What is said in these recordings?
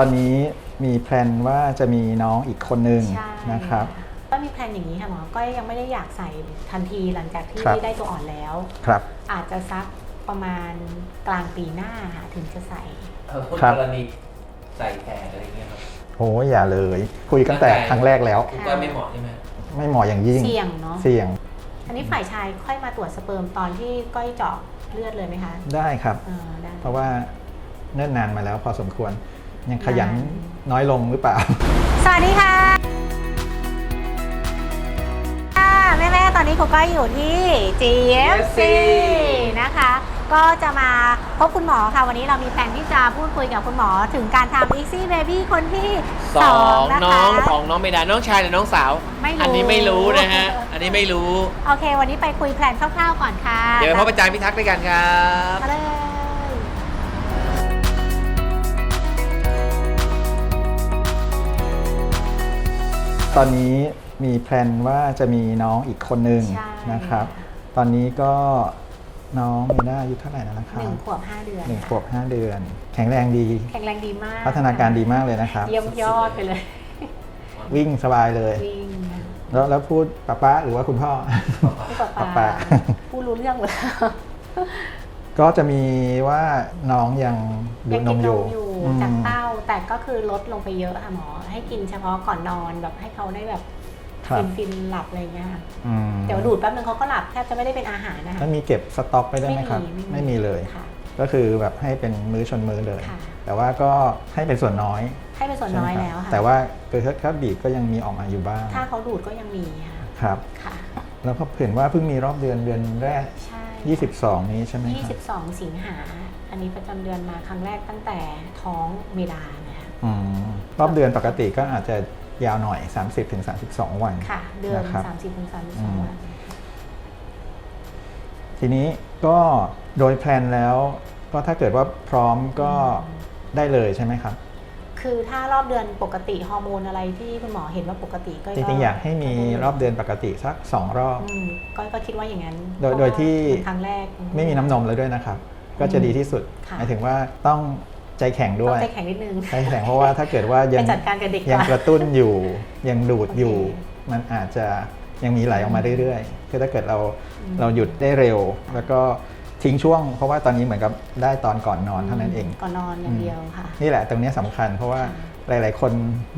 ตอนนี้มีแพลนว่าจะมีน้องอีกคนหนึ่งใช่นะครับ ก็มีแพลนอย่างนี้ค่ะหมอก็ยังไม่ได้อยากใส่ทันทีหลังจากที่ครับ ได้ตัวอ่อนแล้ว ครับ อาจจะสักประมาณกลางปีหน้าค่ะถึงจะใส่ เออครับ กรณีใส่แขนอะไรเงี้ยครับโอ้ยอย่าเลย คุยกันแต่ครั้งแรกแล้ว คุณก้อยไม่เหมาะใช่ไหมไม่เหมาะอย่างยิ่ง เสี่ยงเนาะ เสี่ยงอันนี้ฝ่ายชายค่อยมาตรวจสเปิร์มตอนที่ก้อยเจาะเลือดเลยไหมคะได้ครับ เออได้เพราะว่าเนิ่นนานมาแล้วพอสมควร ยังขยันนานน้อยลงหรือเปล่า สวัสดีค่ะแม่แม่ๆตอนนี้ครูก้อยอยู่ที่ GFC นะคะ ก็จะมาพบคุณหมอค่ะ วันนี้เรามีแผนที่จะพูดคุยกับคุณหมอถึงการทำ Easy Baby คนที่สองนะคะน้องของน้องเมดาน้องชายหรือน้องสาว ไม่รู้ อันนี้ไม่รู้นะฮะ อันนี้ไม่รู้ โอเค วันนี้ไปคุยแผนคร่าวๆก่อนค่ะเดี๋ยวไปพบอาจารย์พิทักษ์ด้วยกันครับ มาเลย ตอนนี้มีแพลนว่าจะมีน้องอีกคนหนึ่งใช่ นะครับ ตอนนี้ก็น้องมีหน้าอายุเท่าไหร่แล้วนะครัหบนึ่งขวบห้าเดือนหนึ่งขวบห้าเดือน แข็งแรงดี แข็งแรงดีมากพัฒนาการดีมากเลยนะครับ เยี่ยมยอดไปเลยวิ่งสบายเลย วิ่งแล้วแล้วพูดป้าป้าหรือว่าคุณพ่อผู้ปะป๊าปาป๊า ผู้รู้เรื่องหมดแล้ว ก็จะมีว่าน้องยังดูยังดนกิมนอนยู่มอยู่อืมจากเต้าแต่ก็คือลดลงไปเยอะค่ะหมอ ให้กินเฉพาะก่อนนอนแบบให้เขาได้แบบครับฟินฟินๆหลับอะไรเงี้ยค่ะอืมเดี๋ยวดูดแป๊บนึงเขาก็หลับแทบจะไม่ได้เป็นอาหารนะคะแล้วมีเก็บสต็อกไปได้วยไหมครับ ไม่มีเลยค่ะก็คือแบบให้เป็นมื้อชนมื้อเลยค่ะแต่ว่าก็ให้เป็นส่วนน้อย ให้เป็นส่วนน้อยใช่ไหมแล้วครับค่ะแต่ว่าเกิดถ้าบีบก็ยังมีออกมาอยู่บ้าง ถ้าเขาดูดก็ยังมีค่ะครับค่ะแล้วก็เห็นว่าเพิ่งมีรอบเดือนเดือนแรกใช่ 22 นี้ใช่ไหมครับ 22 สิงหา อันนี้ประจำเดือนมาครั้งแรกตั้งแต่ท้องเมดาเนี่ยค่ะอืมรอบเดือนปกติก็อาจจะยาวหน่อย 30-32 วัน ค่ะ เดือน นะครับ 30ถึงอืม32 วัน ทีนี้ก็โดยแพลนแล้วก็ถ้าเกิดว่าพร้อมก็ได้เลยใช่ไหมครับ คือถ้ารอบเดือนปกติฮอร์โมนอะไรที่คุณหมอเห็นว่าปกติก็จริงๆอยากให้มีรอบเดือนปกติสัก 2 รอบอืมก็ก็คิดว่าอย่างนั้น โดยโดยที่เพราะว่าเป็นครั้งแรกไม่มีน้ำนมเลยด้วยนะครับ ก็จะดีที่สุดค่ะหมายถึงว่าต้องใจแข็งต้ด้อวงยใจแข็งนิดนึงใจแข็งเพราะว่าถ้าเกิดว่ายังไปจัดการกับเด็กยังก่อนกระตุ้นอยู่ยังดูดอยู่โอเคมันอาจจะยังมีไหลออกมาเรื่อยๆคือถ้าเกิดเราอืมเราหยุดได้เร็ว แล้วก็ ทิ้งช่วง เพราะว่าตอนนี้เหมือนกับได้ตอนก่อนนอนเท่านั้นเอง ก่อนนอนอย่างเดียวค่ะ นี่แหละตรงเนี้ยสำคัญ เพราะว่าหลาย ๆ คน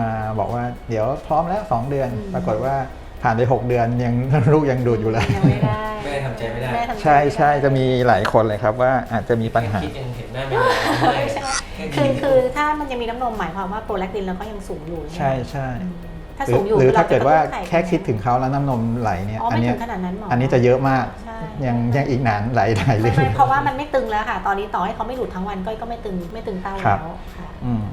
มาบอกว่าเดี๋ยวพร้อมแล้ว 2 เดือนอืมปรากฏว่าผ่านไป 6 เดือนยังลูกยังดูดอยู่เลยยังไม่ได้แม่ทำใจไม่ได้แม่ทำใจใช่ไม่ได้ใช่จะมีหลายคนเลยครับว่าอาจจะมีปัญหาคิดยังเห็นหน้าไม่ได้ร้องไห้ใช่แค่คือดคือถ้ามันยังมีน้ำนมหมายความว่าโปรแลคตินเราก็ยังสูงอยู่ใช่ไหมใช่อืม ถ้าหรืสูองอยู่หรือถ้าจะเกิดว่าตุ้นไข่แค่คิดถึงเขาแล้วน้ำนมไหลเนี่ยอ๋ออัไม่เนี้ถึยงขนาดนั้นหมออันนี้จะเยอะมากใช่ยังยังอีกนานไหลไหลเลไม่ยไม่เพราะว่ามันไม่ตึงแล้วค่ะ ตอนนี้ต่อให้เขาไม่ดูดทั้งวันก็ก็ไม่ตึงไม่ตึงเต้าครัแล้บวค่ะอืม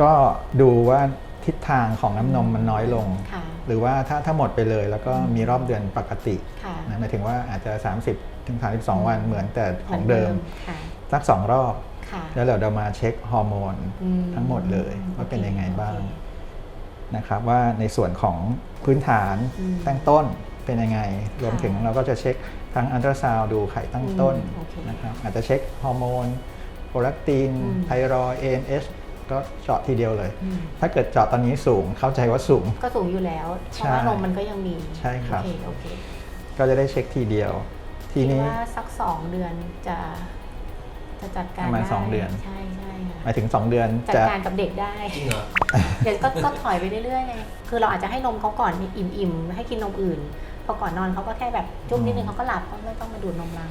ก็ดูว่าทิศทางของน้ำนมมันน้อยลงค่ะหรือว่าถ้าถ้าหมดไปเลยแล้วก็มีรอบเดือนปกติค่ะนะหมายถึงว่าอาจจะ 30ถึง32 วันเหมือนแต่ของเดิมค่ะสักสองรอบค่ะแล้วเดี๋ยวเรามาเช็คฮอร์โมนอืทั้งหมดเลยว่าเป็นยังไงบ้างโอเค นะครับว่าในส่วนของพื้นฐานอืมตั้งต้นเป็นยังไง รวมถึงค่ะเราก็จะเช็คทั้งอันตราซาวดูไข่ตั้งต้นอืมโอเคนะครับอาจจะเช็คฮอร์โมนโปรลักตินอืมไทรอยด์ ANH ก็เจาะทีเดียวเลยอืมถ้าเกิดเจาะตอนนี้สูงเข้าใจว่าสูง ก็สูงอยู่แล้ว เพใช่ราะว่านมมันก็ยังมี ใช่ครับ โอเคโอเคก็จะได้เช็คทีเดียว ทีคิดนี้ว่าสักสองเดือนจะ จะจัดการประมาณไสองเดือน ใช่ใช่ค่ะหมายถึง 2 เดือนจัดจะ การกับเด็กได้ จริงเหรอ เดี๋ยวก็ก็ถอยไปเรื่อยๆไงคือเราอาจจะให้นมเขาก่อนอิ่มๆ ให้กินนมอื่น พอก่อนนอนเขาก็แค่แบบจุ๊บนิดนึงเขาก็หลับก็ไม่ต้องมาดูดนมเรา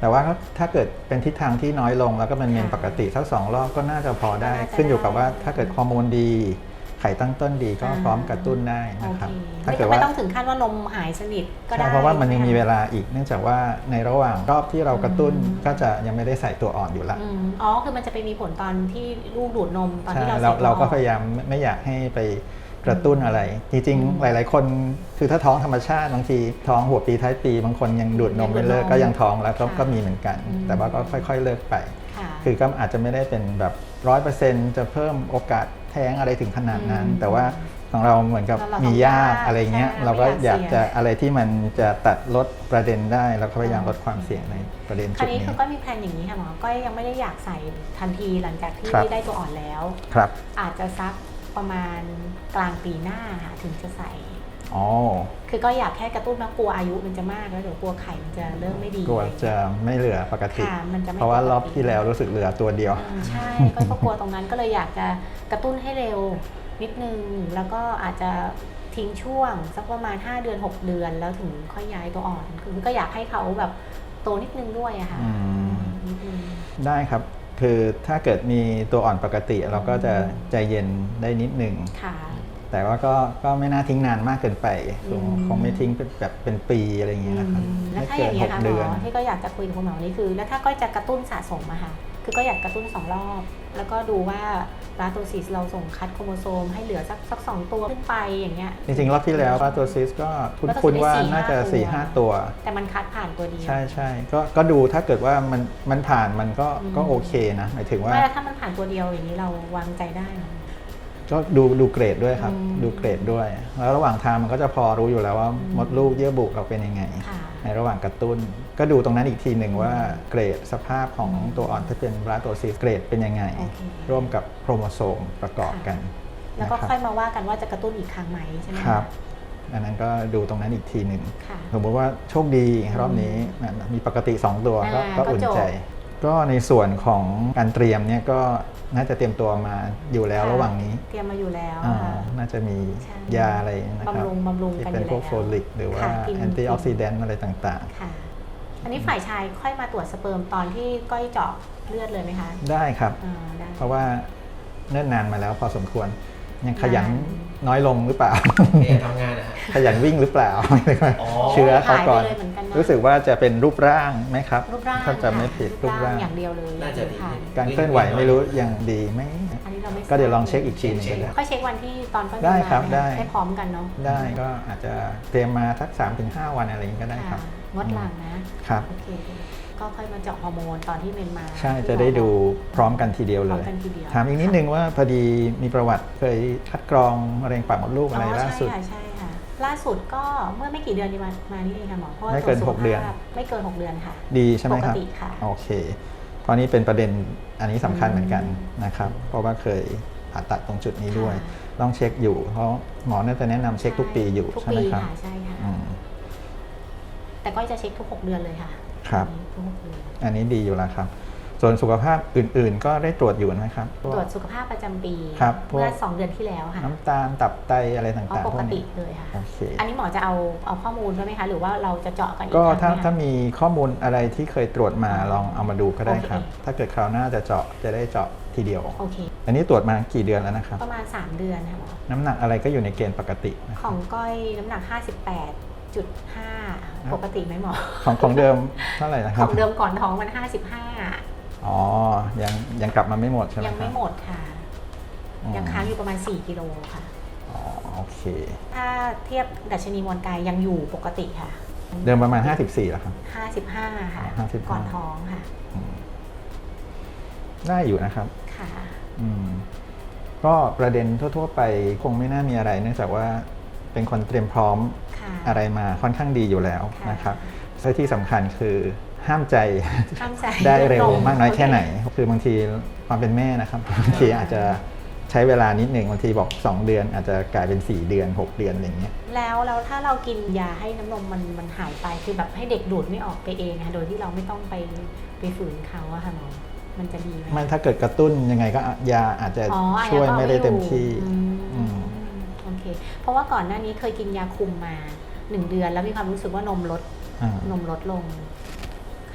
แต่ว่าถ้าเกิดเป็นทิศทางที่น้อยลงแล้วก็เป็นเมนค่ะปกติสักสองรอบก็น่าจะพอได้น่าจะขึ้นอยู่กับว่าได้ ถ้าเกิดฮอร์โมนดี ไข่ตั้งต้นดีก็อ่าพร้อมกระตุ้นได้โอนะครับเคถ้าไม่เกิต้อดงว่าไม่ต้องถึงขั้นว่านมหายสนิทก็ได้ใช่เพราะว่ามันยังมีเวใช่ไหลาอีกเนื่องจากว่าในระหว่างรอบที่เรากระตุ้นอืมก็จะยังไม่ได้ใส่ตัวอ่อนอยู่ละอืมอ๋อคือมันจะไปมีผลตอนที่ลูกดูดนมตอนใช่ที่เราเราใส่เราก็ตัวพยายามไม่ไม่อยากให้ไปกระตุ้นอะไร จริงอืมๆหลาย ๆ คนคือถ้าท้องธรรมชาติบางทีท้องหัวปีท้ายปี บางคนยังดูดนมไม่เลิกยังดูดนมก็ยังท้องแล้วก็ค่ะก็มีเหมือนกันอืมแต่ว่าก็ค่อย ๆ เลิกไปค่ะคือก็อาจจะไม่ได้เป็นแบบร้อยเปอร์เซ็นต์จะเพิ่มโอกาส แท้งอะไรถึงขนาดนั้นอืมแต่ว่าของเราเหมือนกับเราเรามีต้องญาติยากอะไรเงี้ยใช่เราก็ไม่อยากอยากเสี่จะยงอะไรที่มันจะตัดลดประเด็นได้ เราก็พยายามอ่าลดความเสี่ยงในประเด็นคราจุวดนี้นี้คือก็มีแพลนอย่างนี้ค่ะหมอก็ยังไม่ได้อยากใส่ทันทีหลังจากที่ครับได้ตัวอ่อนแล้วครับอาจจะสักประมาณกลางปีหน้าค่ะถึงจะใส่ อ๋อคือก็อยากแค่กระตุ้นนะกลัวอายุมันจะมากแล้วเดี๋ยวกลัวไข่มันจะเริ่มไม่ดีกลัวจะไม่เหลือปกติ ค่ะมันจะไม่เพราะว่าปกติรอบที่แล้วรู้สึกเหลือตัวเดียว อืมใช่ก็ก็กลัวตรงนั้นก็เลยอยากจะกระตุ้นให้เร็วนิดนึง แล้วก็อาจจะทิ้งช่วงสักประมาณ 5 เดือน 6 เดือนแล้วถึงค่อยย้ายตัวอ่อนคือก็อยากให้เขาแบบโตนิดนึงด้วยอะค่ะอืม นิดนึง ได้ครับ คือถ้าเกิดมีตัวอ่อนปกติเราก็จะใจเย็นได้นิดหนึ่ง ค่ะ แต่ว่าก็ก็ไม่น่าทิ้งนานมากเกินไปคงอืมคงไม่ทิ้งเป็นแบบเป็นปีอะไรอย่างเงี้ยนะครับอืมแล้วไม่ถ้าอเกิย่านงหเงี้ยกค่ะหมเดือนอที่ก็อยากจะคุยกับคุณหมอนี่คือ แล้วถ้าก็จะกระตุ้นสะสมอะค่ะคือก็อยากกระตุ้นสองรอบ แล้วก็ดูว่าลาโตซิสเราส่งคัดโครโมโซมให้เหลือสักสักสองตัวขึ้นไปอย่างเงี้ยจริงๆ รอบที่แล้วปาตัวซิสก็คุ้นๆว่าน่าจะ4ี่ห้าตัว แต่มันคัดผ่านตัวเดียวใช่ใช่ก็ก็ดูถ้าเกิดว่ามันมันผ่านมันก็อืมก็โอเคนะหมายถึงว่าไม่แล้วถ้ามันผ่านตัวเดียวอย่างนี้เราวางใจได้เหรอ ก็ดูดูเกรดด้วยครับอืมดูเกรดด้วย แล้วระหว่างทางมันก็จะพอรู้อยู่แล้วว่าอืมมดลูกเยื่อบุเราเป็นยังไงค่ะในระหว่างกระตุ้น ก็ดูตรงนั้นอีกทีหนึ่งว่าเกรดสภาพของตัวอ่อนที่เป็นบราโตซิสเกรดเป็นยังไงโอเคร่วมกับโครโมโซมประกอบกัน แล้วก็นะครับค่อยมาว่ากันว่าจะกระตุ้นอีกครั้งไหมใช่ไหมะครับอันนั้นก็ดูตรงนั้นอีกทีหนึ่งค่ะสมมติว่าโชคดีรอบนี้นะมีปกติ 2 ตัวก็อ่าก็ก็อุ่นจบใจ ก็ในส่วนของการเตรียมเนี่ยก็น่าจะเตรียมตัวมาอยู่แล้วค่ะระหว่างนี้เตรียมมาอยู่แล้วอ่าค่ะ น่าจะมีใช่ยาอะไรนะครับบำรุงบำรุงที่กันเป็นอยู่พวกแล้วโฟลิกหรือว่าค่ะกิน แอนตี้ออกซิแดนต์อะไรต่างค่ะ อันนี้ฝ่ายชายค่อยมาตรวจสเปิร์มตอนที่ก้อยเจาะเลือดเลยไหมคะๆ ได้ครับ อ่าได้ เพราะว่าเนิ่นนานมาแล้วพอสมควร ยังขยันนานน้อยลงหรือเปล่า เอะทำงานนะฮะ ขยันวิ่งหรือเปล่า อ๋อ เชื้อเขาก่อนหายไปเลยเหมือนกันนะ รู้สึกว่าจะเป็นรูปร่างไหมครับรูปร่างถ้าจำไม่ผิดรูปร่างอย่างเดียวเลยน่าจะดี ค่ะการเคลื่อนไหวไม่รู้ยังดีไหมอันนี้เราไม่ทราบก็เดี๋ยวลองเช็คอีกทีหนึงเช็ก็คได้ ค่อยเช็ควันที่ตอนก้อยได้มาครับไหมะได้ ให้พร้อมกันเนาะได้ก็อาจจะเตรียมมาสัก3าถึงหวันอะไรอย่างนี้ก็ได้ครับะงดหลังนะครับ โอเคก็ค่อยมาเจาะฮอร์โมนตอนที่เมนมา ใช่ จะได้ดูพร้อมกันทีเดียวพเลร้อมยกันทีเดียว ถามอีกนิดนึงว่าพอดีมีประวัติเคยคัดกรองมะเร็งปากมดลูกอะไรล่าสุดอ๋อใช่ค่ะใช่ค่ะ ล่าสุดก็เมื่อไม่กี่เดือนที่มามานี่เองค่ะหมอเพราะว่าไม่เกินตรวจหกเดือนสุขภาพไม่เกิน 6 เดือนค่ะ ดีใช่ไหมครับปกติค่ะ โอเค เพราะนี้เป็นประเด็นอันนี้สำคัญเหมือนกันอืมนะครับ เพราะว่าเคยผ่าตัดตรงจุดนี้ด้วยค่ะต้องเช็คอยู่ เพราะหมอน่าจะแนะนำเช็คทุกปีอยู่ทุกใช่ไหมปีครับค่ะใช่ค่ะอืม แต่ก็จะเช็คทุก 6 เดือนเลยค่ะครับ ทุกหกเดือนอันนี้ดีอยู่แล้วครับ ส่วนสุขภาพอื่นๆ ก็ได้ตรวจอยู่ไหมครับพตรวจสุขภาพประจำปีครับพวก เมื่อสองเดือนที่แล้วค่ะน้ำตาลตับไตอะไรเอาต่างปๆพวกกตินี้เลยค่ะ โอเคอันนี้หมอจะเอาเอาข้อมูลด้วยไหมคะ หรือว่าเราจะเจาะกันอีกก็ครั้งถ้าไหมคะ ถ้ามีข้อมูลอะไรที่เคยตรวจมาลองเอามาดูก็ได้ครับ โอเค ถ้าเกิดคราวหน้าจะเจาะจะได้เจาะทีเดียว โอเค อันนี้ตรวจมากี่เดือนแล้วนะครับ ประมาณ 3 เดือนค่ะหมอน้ำหนักอะไรก็อยู่ในเกณฑ์ปกตินะคขรับองก้อยน้ำหนัก 58.5 ปกติไหมหมอ ของของเดิมเท่าไหร่นะคขรับ องเดิมก่อนท้องมัน อ๋อ ยังยังกลับมาไม่หมดใช่ไหม55ยังครัไม่บหมดค่ะอืมยังค้างอยู่ประมาณ 4 กิโลค่ะอ๋อโอเค ถ้าเทียบดัชนีมวลกายยังอยู่ปกติค่ะ เดิมประมาณ 54แล้วครับ55 ค่ะอ๋อ55 ก่อนท้องค่ะอืมได้อยู่นะครับ ค่ะ อืมก็ประเด็นทั่ว ๆ ไปคงไม่น่ามีอะไร เนื่องจากว่าเป็นคนเตรียมพร้อมค่ะ อะไรมาค่อนข้างดีอยู่แล้วค่ะ นะครับและที่สำคัญคือ ห้ามใจห้ามใจได้เร็วลงมากน้อยแค่ไหนโอเคคือบางทีความเป็นแม่นะครับบางทีอาจจะใช้เวลานิดหนึ่งบางทีบอก 2 เดือน อาจจะกลายเป็น 4 เดือน 6 เดือนอะไรอย่างเงี้ยแล้วแล้วถ้าเรากินยาให้น้ำนมมันมันหายไปคือแบบให้เด็กดูดไม่ออกไปเองนะคะโดยที่เราไม่ต้องไปไปฝืนเขาอะค่ะหมอมันจะดีไหมมันถ้าเกิดกระตุ้นยังไงก็ยาอาจจะอ๋ออาจจะช่วยก็อาไม่ได้เต็มที่อยู่อืมอืมโอเค เพราะว่าก่อนหน้านี้เคยกินยาคุมมาหนึ่งเดือนแล้วมีความรู้สึกว่านมลดอ่านมลดลง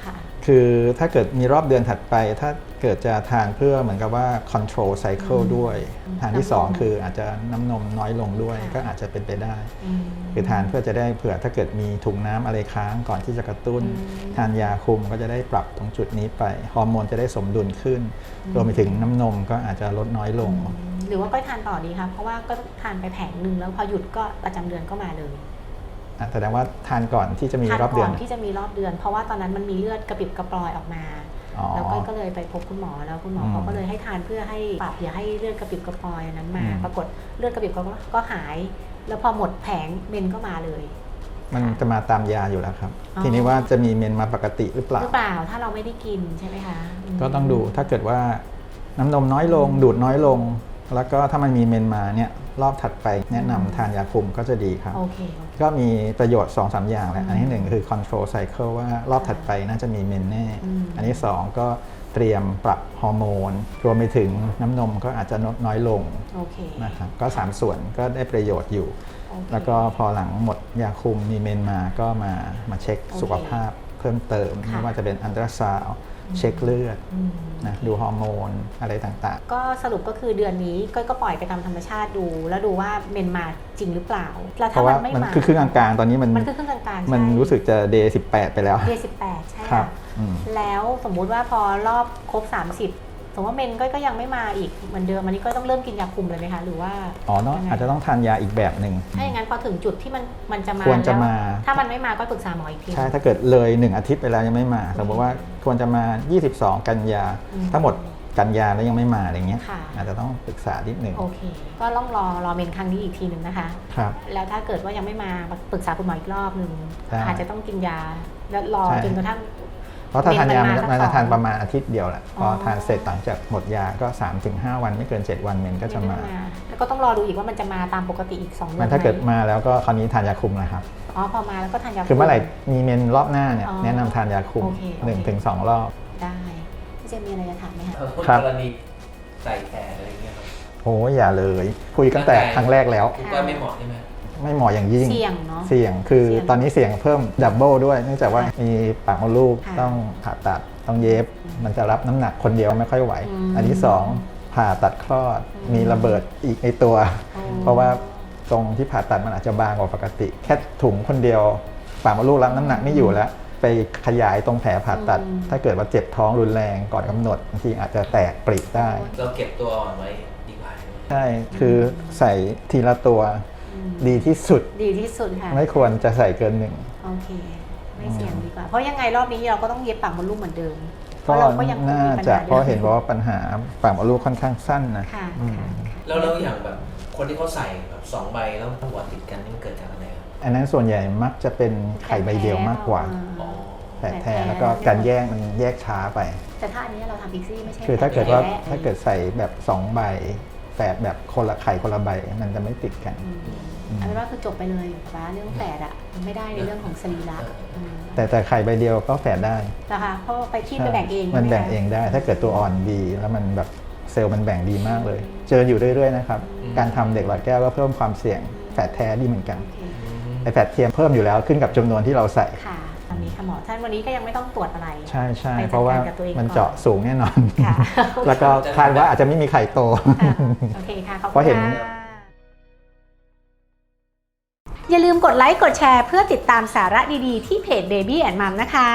ค่ะคือถ้าเกิดมีรอบเดือนถัดไป ถ้าเกิดจะทานเพื่อเหมือนกับว่า control cycle อืมด้วยอืมทานที่น้ำนม2คืออาจจะน้ำนมน้อยลงด้วยค่ะก็อาจจะเป็นไปได้มคือทานเพื่อจะได้เผื่อถ้าเกิดมีถุงน้ำอะไรค้างก่อนที่จะกระตุ้นอืมทานยาคุมก็จะได้ปรับตรงจุดนี้ไป ฮอร์โมนจะได้สมดุลขึ้นอืมรวมไปถึงน้ำนมก็อาจจะลดน้อยลงอืมหรือว่าก้อยทานต่อดีคะเพราะว่าก็ทานไปแผงหนึ่งแล้วพอหยุดก็ประจำเดือนก็มาเลยอะ แสดงว่าทานก่อนที่จะมีทานรอบเดืก่ออนนที่จะมีรอบเดือน เพราะว่าตอนนั้นมันมีเลือดกระปิบกระปลอยออกมาอ๋อแล้วก็ก็เลยไปพบคุณหมอแล้วคุณหมออืมเขาก็เลยให้ทานเพื่อให้ปรับอย่าให้เลือดกระปิบกระปอยอันนั้นมาอืมปรากฏเลือดกระปิบกระปอยก็หาย แล้วพอหมดแผงเมนก็มาเลย มันจะมาตามยาอยู่แล้วครับอ๋อทีนี้ว่าจะมีเมนมาปกติหรือเปล่าหรือเปล่าถ้าเราไม่ได้กินใช่ไหมคะมก็ต้องดูถ้าเกิดว่าน้ำนมน้อยลงดูดน้อยลง แล้วก็ถ้ามันมีเมนมาเนี่ยรอบถัดไปแนะนำทานยาคุมก็จะดีครับ โอเคโอเคก็มีประโยชน์2อสอย่างแหละอืมอันที่หนึ่งคือ control cycle ว่ารอบถัดไปน่าจะมีเมนแน่ อืม อันที่2ก็เตรียมปรับฮอร์โมน รวมไปถึงน้ำนมก็อาจจะลดน้อยลงโอเคนะครับ ก็ 3 ส่วนก็ได้ประโยชน์อยู่ โอเค แล้วก็พอหลังหมดยาคุมมีเมนมาก็มามาเช็คโอเคสุขภาพเพิ่มเติม ค่ะ ไม่ว่าจะเป็นอันตราซาว เช็คเลือดอืมนะดูฮอร์โมนอะไรต่างก็สรุปก็คือเดือนนี้ก็ก็ปล่อยไปตามธรรมชาติดู แล้วดูว่าเมนมาจริงหรือเปล่า แล้ๆวเพถ้าราะมัว่านไม่มันมาคือครึ่งกลางๆตอนนี้มันมันคือเครื่องกลางๆมันใช่รู้สึกจะเดย์สิไปแล้ว เดย์สิบแปดใช่ครัค่ะบอืม แล้วสมมุติว่าพอรอบครบ 30ส มมติว่าเมนก็ก็ยังไม่มาอีกเหมือนเดิมอันนี้ก็ต้องเริ่มกินยาคุมเลยไหมคะหรือว่าอ๋อเนาะยังไงอาจจะต้องทานยาอีกแบบหนึ่งถ้าอย่างนั้นพอถึงจุดที่มันมันจะมาควรจะแล้วมา ถ้ามันไม่มาก็ปรึกษาหมออีกทีใช่ถ้าเกิดเลยหนึ่งอาทิตย์ไปแล้วยังไม่มาสมมติว่าควรจะมา 22 กันยาอืมถ้าหมดกันยาแล้วยังไม่มาอะไรเงี้ยค่ะอาจจะต้องปรึกษานิดหนึ่งโอเค ก็ต้องรอรอเมนครั้งนี้อีกทีหนึ่งนะคะครับแล้วถ้าเกิดว่ายังไม่มาปรึกษาคุณหมออีกรอบหนึ่งได้อาจจะต้องกินยาแล้วรอใช่จนกระทั่ง เพราะถ้าทานยาเมมันนมันมามันสัจะกทานสองประมาณอาทิตย์เดียวแหละพอออทานเสร็จหลังจากหมดยาก็ 3-5 วันไม่เกิน 7 วันเมนก็จะมา แล้วก็ต้องรอดูอีกว่ามันจะมาตามปกติอีก 2 เดือมันนถ้าเกิดมาแล้วก็คราวนี้ทานยาคุมนะครับอ๋อพอมาแล้วก็ทานยาคือเมื่อไหร่มีเมนรอบหน้าเนี่ยอ๋อแนะนำทานยาคุมโอเคโอเคหนึ่งถึงสองรอบได้พี่เจมส์มีอะไรจะถามไหมคะถ้าพูดครับกรณีใส่แผลอะไรเงี้ยครับโอ้ยอย่าเลย คุยกันแต่ครั้งแรกแล้วคุณก้อยไม่เหมาะใช่ไหม ไม่เหมาะอย่างยิ่ง เสี่ยงเนาะ เสี่ยงคือเสี่ยงตอนนี้เสี่ยงเพิ่มดับเบิลด้วยเนื่องจากว่าค่ะมีปากมดลูกค่ะต้องผ่าตัดต้องเย็บ มันจะรับน้ำหนักคนเดียวไม่ค่อยไหว อืมอันที่สองผ่าตัดคลอดอืมมีระเบิดอีกในตัว อ๋อ เพราะว่าตรงที่ผ่าตัดมันอาจจะบางกว่าปกติ แค่ถุงคนเดียวปากมดลูกรับน้ำหนักไม่อยู่แล้ว ไปขยายตรงแผลผ่าตัด อืม ถ้าเกิดว่าเจ็บท้องรุนแรงก่อนกำหนดบางทีอาจจะแตกปริได้ เราเก็บตัวอ่อนไว้ดีกว่าใช่ไหม ใช่ คือใส่ทีละตัวอืม ดีที่สุด ดีที่สุดค่ะ ไม่ควรจะใส่เกินหนึ่ง โอเค ไม่เสี่ยงดีกว่า เพราะยังไงรอบนี้เราก็ต้องเย็บปากมดลูกเหมือนเดิม เพก็ราะเราก็ยังคงน่ามีปัญจะหาเพราะเห็นว่าปัญหาปากมดลูกค่อนข้างสั้นนะค่ะอืมค่ะค่ะแล้วแล้วอย่างแบบคนที่เขาใส่แบบสองใบแล้วหัวติดกันนี่มันเกิดจากอะไรครับอันนั้นส่วนใหญ่มักจะเป็นไข่ใบเดียวมากกว่าอ๋อแผลแท้แล้วก็การแยกมันแยกช้าไป แต่ถ้าอันนี้เราทำพิกซี่ไม่ใช่ คือถ้าเกิดว่าแผลถ้าเกิดใส่แบบสองใบ แฝดแบบคนละไข่คนละใบมันจะไม่ติดกันอืมอันนี้ว่าคือจบไปเลยป้าเรื่องแฝดอะมันไม่ได้ในเรื่องของสรีระอืมแต่แต่ไข่ใบเดียวก็แฝดได้นะคะเพราะว่าไปที่ไปแบ่งเองมันใช่ไหแบ่งคะเองได้ ถ้าเกิดตัวอ่อนดีแล้วมันแบบเซลล์มันแบ่งดีมากเลย เจออยู่เรื่อยๆนะครับ การทำเด็กหลอดแก้วก็เพิ่มความเสี่ยงแฝดแท้ดีเหมือนกันโอเคไอแฝดเทียมเพิ่มอยู่แล้วขึ้นกับจำนวนที่เราใส่ ค่ะ ตอนนี้ค่ะหมอท่านวันนี้ก็ยังไม่ต้องตรวจอะไร ใช่ใช่ไปจัดการเพราะว่ากับตัวเองมันก่อนเจาะสูงแน่นอน ค่ะ แล้วก็คาดว่าอาจจะไม่มีไข่โต ค่ะโอเคค่ะ ขอบเพคุณราะเห็นค่ะอย่าลืมกดไลค์ กดแชร์เพื่อติดตามสาระดีๆ ที่เพจ Baby and Mom นะคะ